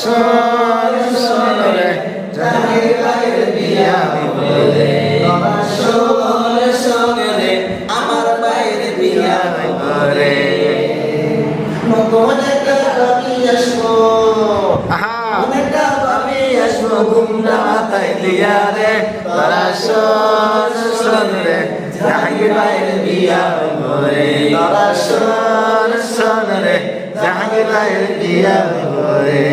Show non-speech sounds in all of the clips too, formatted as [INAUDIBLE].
শোন শোন রে জাহাঙ্গীর বিয়া হইব রে তোরা শোন শোন আমার বাইরে বিয়া হইব রে নতুন একটা আমি আসব অনেকটা ভাবি আসব ঘুমটা মাথায় দিয়া রে তোরা শোন শোন রে বিয়া হইব রে তোরা শোন শোন রে জাহাঙ্গীর ভাইয়ের বিয়া হইব রে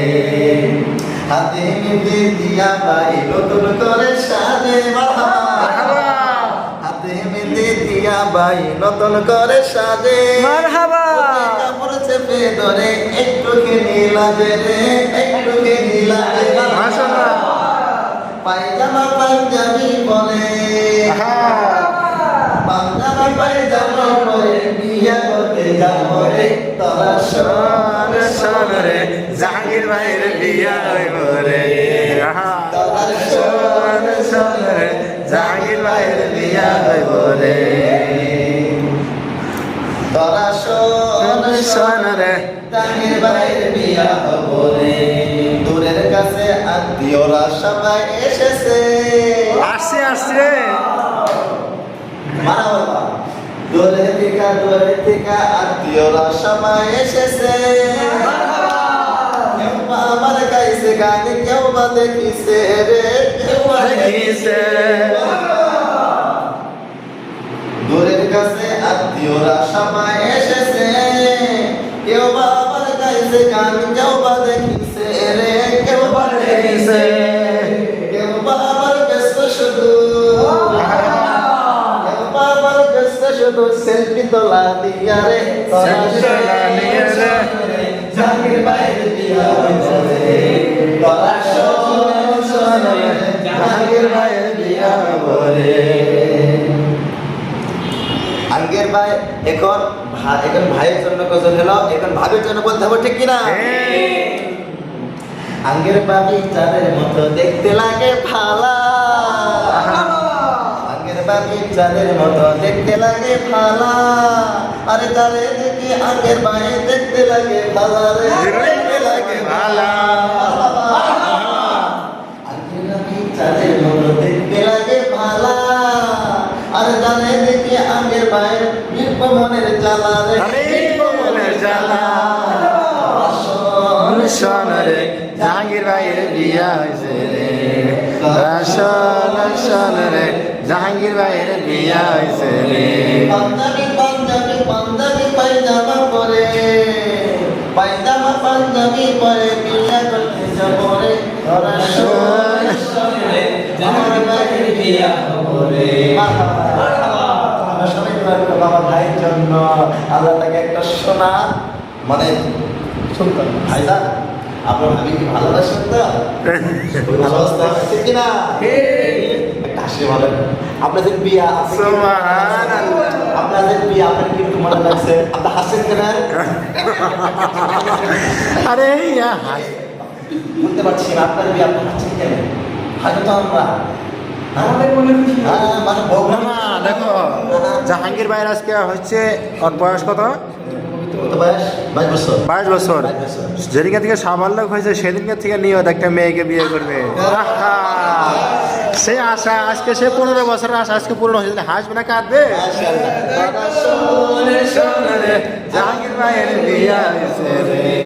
হাতে মেহেন্দি দিয়া ভাই নতুন করে সাজে হাতে মেহেন্দি দিয়া ভাই নতুন করে সাজে। কাপড় চেপে ধরে একটু খেনি লাগে রে একটু খেনি লাগে। পায়জামা পাঞ্জাবি বলে পাঞ্জামা পায়জামা পরে বিয়া করতে যাব রে তোরা শোন শোন। রে জাহাঙ্গীর ভাইয়ের বিয়া হইব রে আহা। শোন শোন রে জাহাঙ্গীর ভাইয়ের বিয়া হইব রে তোরা শোন শোন রে। তাহির ভাইয়ের বিয়া হব রে দূরের কাছে আত্মীয়রা সবাই এসেছে। দূরে থেকে আত্মীয়রা সবাই এসেছে। আমার গাইছে গান কেউ বা দেখিছে রে কেউ দেখিছে। দূরের কাছে আত্মীয়রা সবাই এসেছে। কেউ বা আমার গাইছে গান কেউ বা দেখিছে রে কেউ বা দেখিছে। শুধু সেলফি তোলা দিয়া রে তোলা দিয়া রে। জাহাঙ্গীর বাইরে দিয়া হইছে রে তোরা শোন শোন রে জাহাঙ্গীর বাইরে দিয়া হইব রে আঙ্গের ভাই এখন ভাইয়ের জন্য কজন হলো? এখন ভাবির জন্য বলতে হবে ঠিক কিনা? আঙ্গের বাবি চাঁদের মতো দেখতে লাগে ভালা আঙ্গের চাঁদের মতো দেখতে লাগে ভালা। আরে তারে দেখি আঙ্গের ভাই দেখতে লাগে ভালা রে। দেখতে লাগে চাঁদের মতো দেখতে লাগে ভালা। আরে দেখি বিপ্প মনের জ্বালা রে। মনের জ্বালা। শোন শোন রে। জাহাঙ্গীর ভাইয়ের বিয়া হয়েছে রে শোন শোন রে জাহাঙ্গীর ভাইয়ের বিয়া হয়েছে রে পায়জামা পাঞ্জাবি পরে বিয়া করতে যাব রে তোরা শোন শোন রে আমার ভাইয়ের বিয়া হব রে আল্লাহ তাকে একটা সোনা মানে শুনতে ভাইদা আপনার ভাবি কি ভালোবাসেন তো? [LAUGHS] ভালোবাসতে ঠিক কিনা? হাসি বলেন আপনাদের বিয়া কি-। আপনাদের বিয়ে আপনার কিন্তু মনে লাগছে? আপনি হাসছেন কেন? আরে ইয়া বুঝতে পারছি না আপনার বিয়ে আপনি হাসছেন কেন? হয়তো আমরা জাহাঙ্গীর ভাইয়ের আজকে হচ্ছে ওর বয়স কত? বাইশ বছর বছর বছর। যেদিনকে থেকে সামাল্যক হয়েছে সেদিনকে থেকে নিয়ত একটা মেয়েকে বিয়ে করবে আহা! সে আশা আজকে সে পনেরো বছরের আশা আজকে পূর্ণ হয়েছে হাসবে না কাঁদবে। জাহাঙ্গীর ভাইয়ের বিয়ে